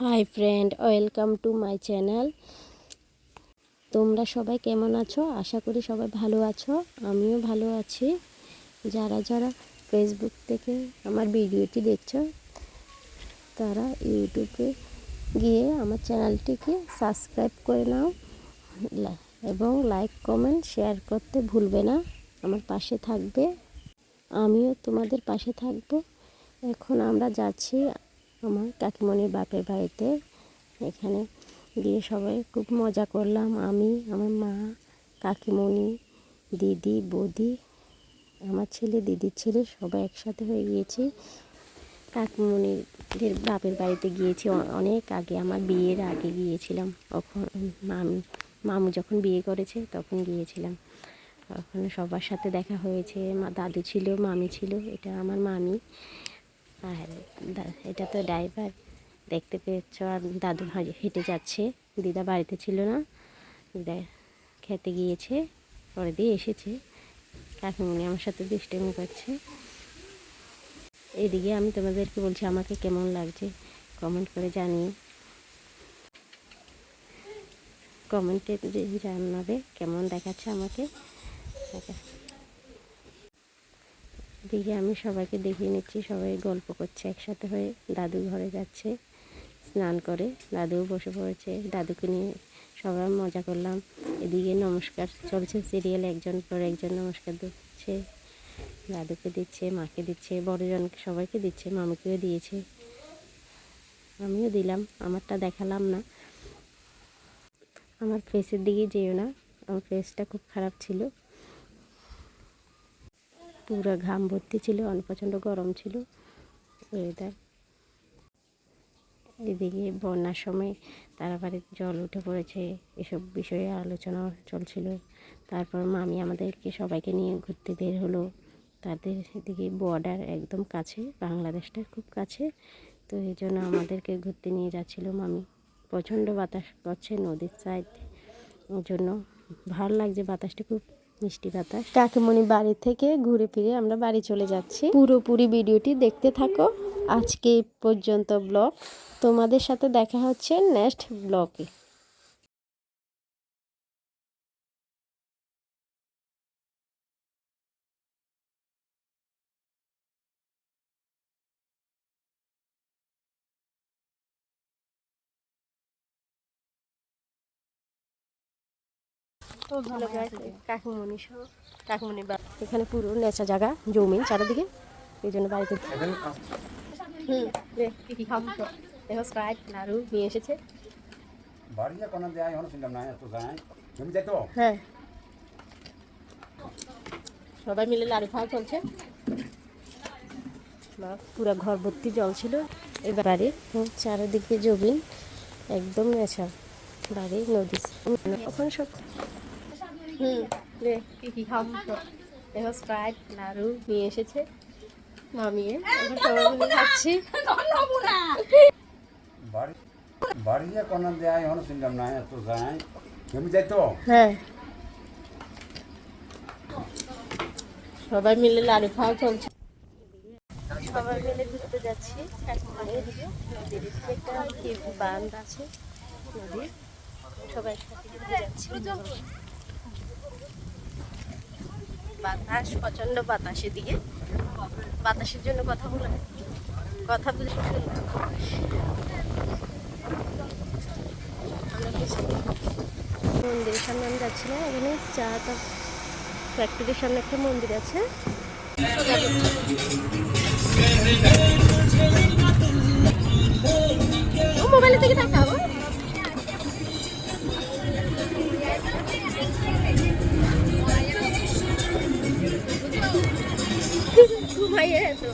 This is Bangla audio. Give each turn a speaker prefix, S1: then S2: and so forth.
S1: Hi friend, welcome to my channel. তোমরা সবাই কেমন আছো? আশা করি সবাই ভালো আছো, আমিও ভালো আছি। যারা যারা ফেসবুক থেকে আমার ভিডিওটি দেখছ, তারা ইউটিউবে গিয়ে আমার চ্যানেলটিকে সাবস্ক্রাইব করে নাও এবং লাইক, কমেন্ট, শেয়ার করতে ভুলবে না। আমার পাশে থাকবে। আমিও তোমাদের পাশে থাকব। এখন আমরা যাচ্ছি আমার কাকিমণির বাপের বাড়িতে। এখানে গিয়ে সবাই খুব মজা করলাম। আমি, আমার মা, কাকিমণি, দিদি, বৌদি, আমার ছেলে, দিদির ছেলে সবাই একসাথে হয়ে গিয়েছি। কাকিমণিদের বাপের বাড়িতে গিয়েছি অনেক আগে। আমার বিয়ের আগে গিয়েছিলাম। তখন মামি, মামু যখন বিয়ে করেছে তখন গিয়েছিলাম। ওখানে সবার সাথে দেখা হয়েছে। মা, দাদু ছিল, মামি ছিল। এটা আমার মামি। আর এটা তো ড্রাইভার দেখতে পেয়েছ। আর দাদু হেঁটে যাচ্ছে। দিদা বাড়িতে ছিল না। দিদা খেতে গিয়েছে, পরে দিয়ে এসেছে। কাকিমণি আমার সাথে দুষ্টামি করছে। এদিকে আমি তোমাদেরকে বলছি, আমাকে কেমন লাগছে? কমেন্ট করে জানিয়ে কমেন্টে জানাবে, কেমন দেখাচ্ছে আমাকে? দেখা দিকে আমি সবাইকে দেখিয়ে নিচ্ছি, সবাই গল্প করছে, একসাথে হয়ে দাদু ঘরে যাচ্ছে, স্নান করে। দাদুও বসে পড়েছে, দাদুকে নিয়ে সবাই মজা করলাম। এদিকে নমস্কার, চলছে সিরিয়াল একজন পর একজন নমস্কার দিচ্ছে, দাদুকে দিচ্ছে, মাকে দিচ্ছে, বড়জনকে, সবাইকে দিচ্ছে, মামুকেও দিয়েছে। আমিও দিলাম, আমারটা দেখালাম না। আমার ফেসের দিকে যেও না, আমার ফেসটা খুব খারাপ ছিল। পুরো ঘাম ভর্তি ছিল প্রচণ্ড গরম ছিল। ওয়েদার এদিকে বন্যার সময় তারা বাড়িতে জল উঠে পড়েছে, এসব বিষয়ে আলোচনা চলছিল। তারপর মামি আমাদেরকে সবাইকে নিয়ে ঘুরতে বের হলো। তাদের এদিকে বর্ডার একদম কাছে, বাংলাদেশটা খুব কাছে। তো এই জন্য আমাদেরকে ঘুরতে নিয়ে যাচ্ছিল মামি। প্রচণ্ড বাতাস করছে নদীর সাইড জন্য ভালো লাগছে বাতাসটা, খুব মিষ্টি বাতাস কাকিমণি বাড়ি থেকে ঘুরে ফিরে আমরা বাড়ি চলে যাচ্ছি। পুরোপুরি ভিডিওটি দেখতে থাকো। আজকে পর্যন্ত ব্লগ। তোমাদের সাথে দেখা হচ্ছে নেক্সট ব্লগে। কাকিমণি সহ। কাকিমণি এখানে পুরো নেচা জায়গা জমিন চারিদিকে। এই জন্য বাড়িতে দেখো স্প্রাইট নাড়ু নিয়ে এসেছে। হ্যাঁ। সবাই মিলে লাড়ু খাওয়া চলছে। বা পুরো ঘর ভর্তি জল ছিল। এবারে চারিদিকে জমিন একদম নেশা বাড়ি নদী। ওখানে সব হুম কি কি খাব তো দেখো স্প্রাইট নাড়ু নিয়ে এসেছে মামিয়ে। এখন সবাই মিলে খাচ্ছি।
S2: বাড়ি বাড়িয়ে কোনো দেয় হনো শুনলাম না এত যায় জমি যাই তো?
S1: হ্যাঁ। সবাই মিলে লাড়ু খাওয়া চলছে। সবাই মিলে ঘুরতে যাচ্ছি। নদীর একটা কি বাঁধ আছে নদী সবাই একসাথে ঘুরতে যাচ্ছি। বাতাস প্রচণ্ড বাতাস এদিকে বাতাসের জন্য কথা বলে কথা বুঝে মন্দিরের সামনে আমি যাচ্ছিলাম এখানে চা টা ফ্যাক্টরির সামনে একটা মন্দির আছে। ও মোবাইলের দিকে তো